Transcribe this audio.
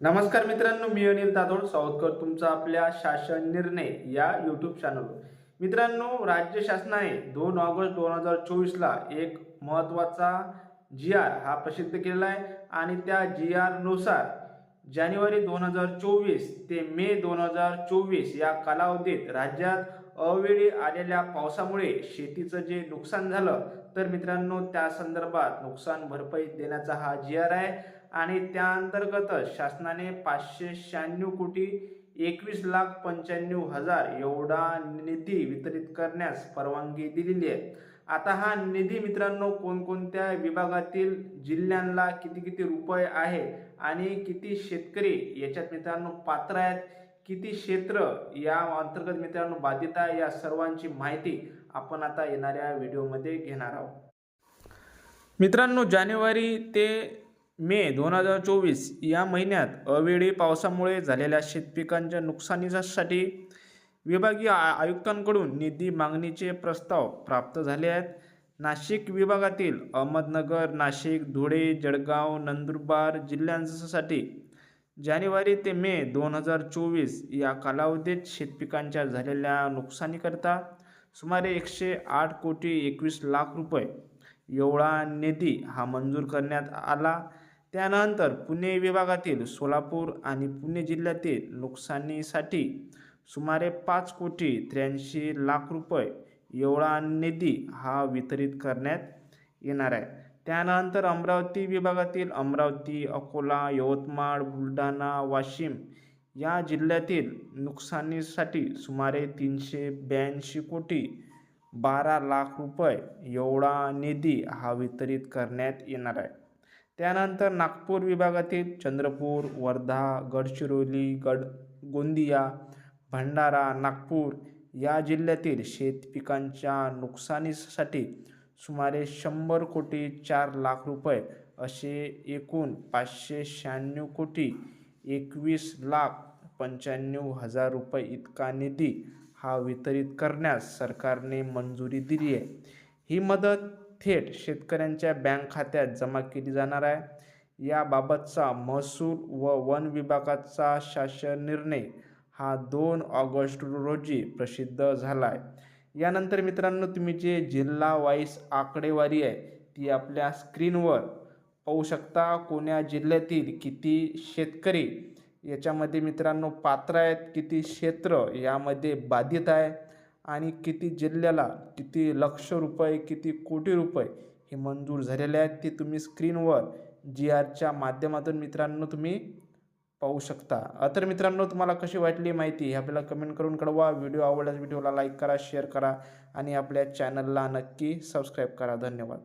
नमस्कार मित्रांनो मी अनिल दादोड सावधकर तुमचा आपल्या शासन निर्णय या यूट्यूब चॅनलवर मित्रांनो राज्य शासनाने दोन ऑगस्ट दोन हजार चोवीसला एक महत्त्वाचा जी आर हा प्रसिद्ध केलेला आहे आणि त्या जी आरनुसार जानेवारी दोन हजार चोवीस ते मे दोन हजार चोवीस या कालावधीत राज्यात अवेळी आलेल्या पावसामुळे शेतीचं जे नुकसान झालं तर मित्रांनो त्या संदर्भात नुकसान भरपाई देण्याचा हा जी आर आहे. आणि त्या अंतर्गतच शासनाने पाचशे शहाण्णव कोटी एकवीस लाख पंच्याण्णव हजार एवढा निधी वितरित करण्यास परवानगी दिलेली आहे. आता हा निधी मित्रांनो कोणकोणत्या विभागातील जिल्ह्यांना किती किती रुपये आहे आणि किती शेतकरी याच्यात मित्रांनो पात्र आहेत किती क्षेत्र या अंतर्गत मित्रांनो बाधित आहे या सर्वांची माहिती आपण आता येणाऱ्या व्हिडिओमध्ये घेणार आहोत. मित्रांनो जानेवारी ते मे दोन हजार चोवीस या महिन्यात अवेळी पावसामुळे झालेल्या शेतपिकांच्या नुकसानीसाठी विभागीय आयुक्तांकडून निधी मागणीचे प्रस्ताव प्राप्त झाले आहेत. नाशिक विभागातील अहमदनगर नाशिक धुळे जळगाव नंदुरबार जिल्ह्यांसाठी जानेवारी ते मे दोन हजार चोवीस या कालावधीत शेतपिकांच्या झालेल्या नुकसानीकरता सुमारे एकशे आठ कोटी एकवीस लाख रुपये एवढा निधी हा मंजूर करण्यात आला. त्यानंतर पुणे विभागातील सोलापूर आणि पुणे जिल्ह्यातील नुकसानीसाठी सुमारे पाच कोटी त्र्याऐंशी लाख रुपये एवढा निधी हा वितरित करण्यात येणार आहे. त्यानंतर अमरावती विभागातील अमरावती अकोला यवतमाळ बुलढाणा वाशिम या जिल्ह्यातील नुकसानीसाठी सुमारे तीनशे ब्याऐंशी कोटी बारा लाख रुपये एवढा निधी हा वितरित करण्यात येणार आहे. त्यानंतर नागपूर विभागातील चंद्रपूर वर्धा गडचिरोली गड गोंदिया भंडारा नागपूर या जिल्ह्यातील शेतपिकांच्या नुकसानीसाठी सुमारे शंभर कोटी चार लाख रुपये असे एकूण पाचशे शहाण्णव कोटी एकवीस लाख पंच्याण्णव हजार रुपये इतका निधी हा वितरित करण्यास सरकारने मंजुरी दिली आहे. ही मदत थेट शेतकऱ्यांच्या बँक खात्यात जमा केली जाणार आहे. याबाबतचा महसूल व वन विभागाचा शासन निर्णय हा दोन ऑगस्ट रोजी प्रसिद्ध झाला आहे यानंतर मित्रांनो तुम्ही जे जिल्हा वाईस आकडेवारी आहे ती आपल्या स्क्रीनवर पाहू शकता. कोण्या जिल्ह्यातील किती शेतकरी याच्यामध्ये मित्रांनो पात्र आहेत किती क्षेत्र यामध्ये बाधित आहे आणि किती जिल्ह्याला किती लक्ष रुपये किती कोटी रुपये हे मंजूर झालेले आहेत ते तुम्ही स्क्रीनवर जी आरच्या माध्यमातून मित्रांनो तुम्ही पाहू शकता. अतर तर मित्रांनो तुम्हाला कशी वाटली माहिती हे आपल्याला कमेंट करून कळवा. व्हिडिओ आवडल्यास व्हिडिओला लाईक करा शेअर करा आणि आपल्या चॅनलला नक्की सबस्क्राईब करा. धन्यवाद.